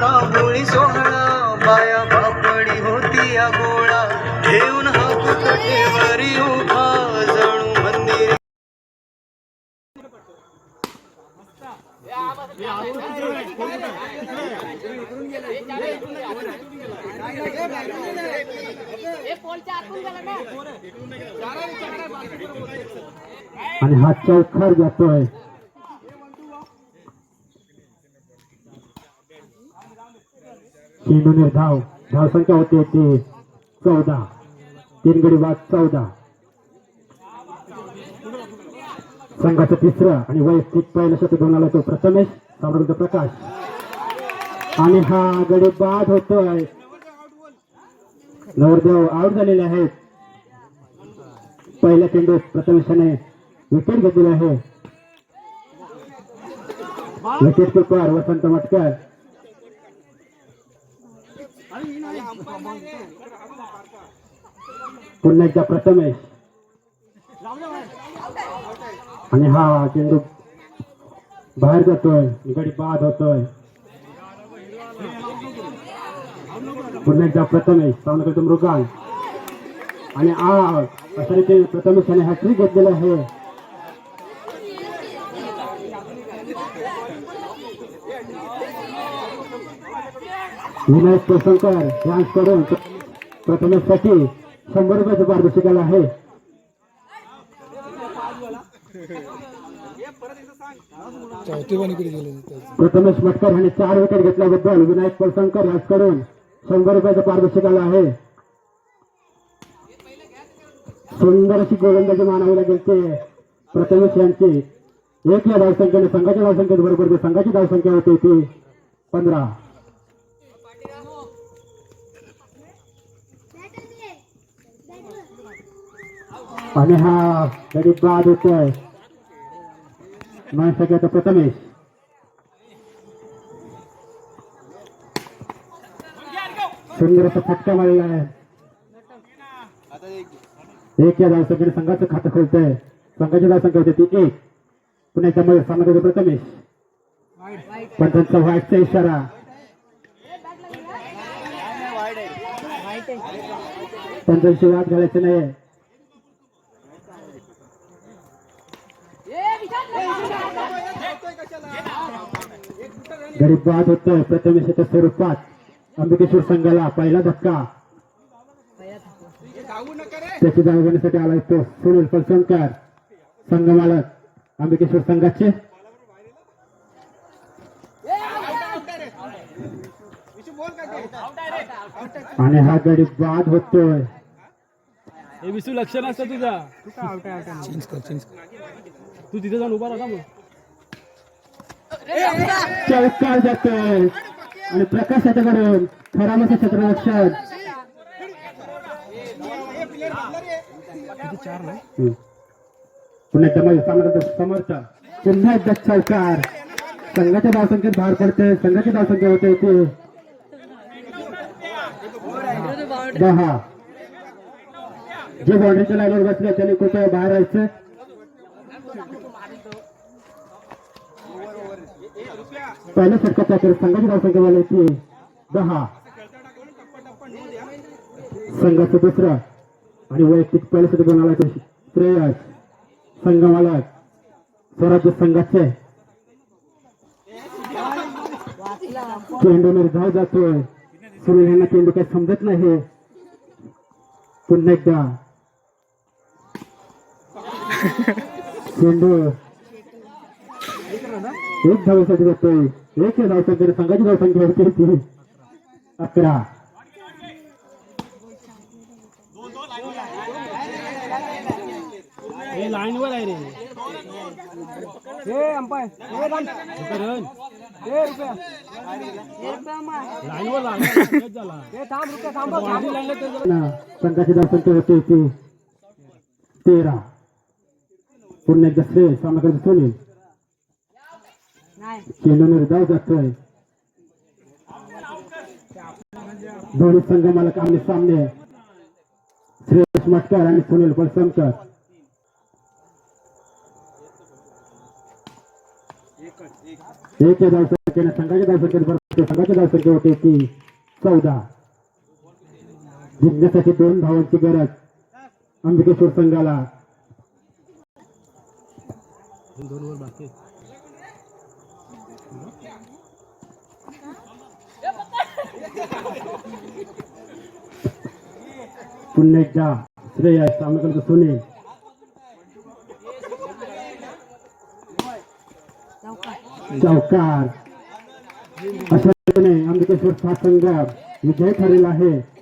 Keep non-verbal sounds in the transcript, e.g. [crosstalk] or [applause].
रांगोळी सोहळा बाया बापडी होती या गोळा. घेऊन हात कटेवरी उभा, जणू मंदिर आणि हा चौथर जातोय. चेंडू धाव संख्या होती ती चौदा. तीन गडी बाद चौदा. संघाचं तिसरं आणि वैयक्तिक पहिलं शतक घेऊन आला तो प्रथमेश. सामराज्य प्रकाश. आणि हा गडी बाद होतोय. नवरदेव आउट झालेले आहेत. पहिल्या चेंडूत प्रथमेशाने विकेट घेतलेली आहे. Wicket keeper Vasant Matkar. पुन्हा एकदा प्रथमेश. आणि हा चेंडू बाहेर जातोय गडी बाद होतोय. पुन्हा एकदा प्रथमेश सावनकडे मृगाल. आणि आ अशा रीती प्रथमेशाने हॅट्रिक घेतलेला आहे. विनायक पोसलकर यांच्याकडून प्रथमेशसाठी शंभर रुपयाचं पारितोषिक आलं आहे. प्रथमेश मटकर यांनी चार विकेट घेतल्याबद्दल विनायक पोसलकर यांच्याकडून शंभर रुपयाचं पारितोषिक आलं आहे. सुंदर अशी गोलंदाजी मानावी लागेल ते प्रथमेश यांची. एक या धावसंख्येने संघाच्या धावसंख्येत बरोबर संघाची धावसंख्या होती ती पंधरा. आणि हा गडी बाद होतोय माणसाच्या माणसाचा प्रथमेश सुंदर असा फटका मारलेला आहे एक या धावसंख्येने संघाचं खातं खोलतंय संघाची धावसंख्या होते ती एक पुन्हा एकदा मध्ये सामना प्रथमेश पण त्यांचा व्हाईटचा इशारा त्यांच्याविषयी वाद आत घालायचा नाही गरीब बाद होतोय प्रथमेशाच्या स्वरूपात अंबिकेश्वर संघाला पहिला धक्का. त्याची जागा घेण्यासाठी आला तो सुनील पलसोनकर संघ मालक अंबिकेश्वर संघाचे. आणि हा गरीब बाद होतोय. हे विसू लक्ष नसतं तुझा. चेंज कर चेंज कर. तू तिथे जाऊन उभा राहा मग चौकार जातोय. आणि प्रकाश याच्याकडून खराबाचं क्षेत्ररक्षण चार नाही. हम्म. पुन्हा एकदा मध्ये सामना समर्थ पुन्हा एकदा चौकार. संघाच्या धावसंख्येत बाहेर पडते संघाची धावसंख्या होते इथे दहा. जे बाउंड्रीच्या लाईनवर बसले त्यांनी कृपया बाहेर यायचं? पहिल्या षटकाच्या संघाची धावसंख्या झाली होती. दहा. संघाचं दुसरं. आणि वैयक्तिक पहिल्या षटक बनाला श्रेयस. संघ मालक. स्वराज्य संघाचे. चेंडू धाव जातोय. सुनील यांना चेंडू काही समजत नाही. पुन्हा एकदा. चेंडू. एक धावेसाठी जातोय एक या धावसंख्येने संघाची धावसंख्या होती. ती अकरा. हे लाईन वर आहे रे. हे अंपाय [laughs] संघाची धावसंख्या होती. ती तेरा. पुन्हा एकदा श्रेय सामना करत सुनील चेंडू निर्धाव जातोय दोन्ही संघ मालक आमने सामने. श्रेयस मटकर आणि सुनील पळसमकर एक या धावसंख्येने संघाच्या धावसंख्येत बरोबर संघाची धावसंख्या होते ती चौदा. जिंकण्यासाठी दोन धावांची गरज अंबिकेश्वर संघाला. दोन वर बाकी. पुन्हा एकदा श्रेय सामनाकडे सोने. चौकार. अशा रीतीने अंबिकेश्वर सात संघ. विजय ठरलेला आहे.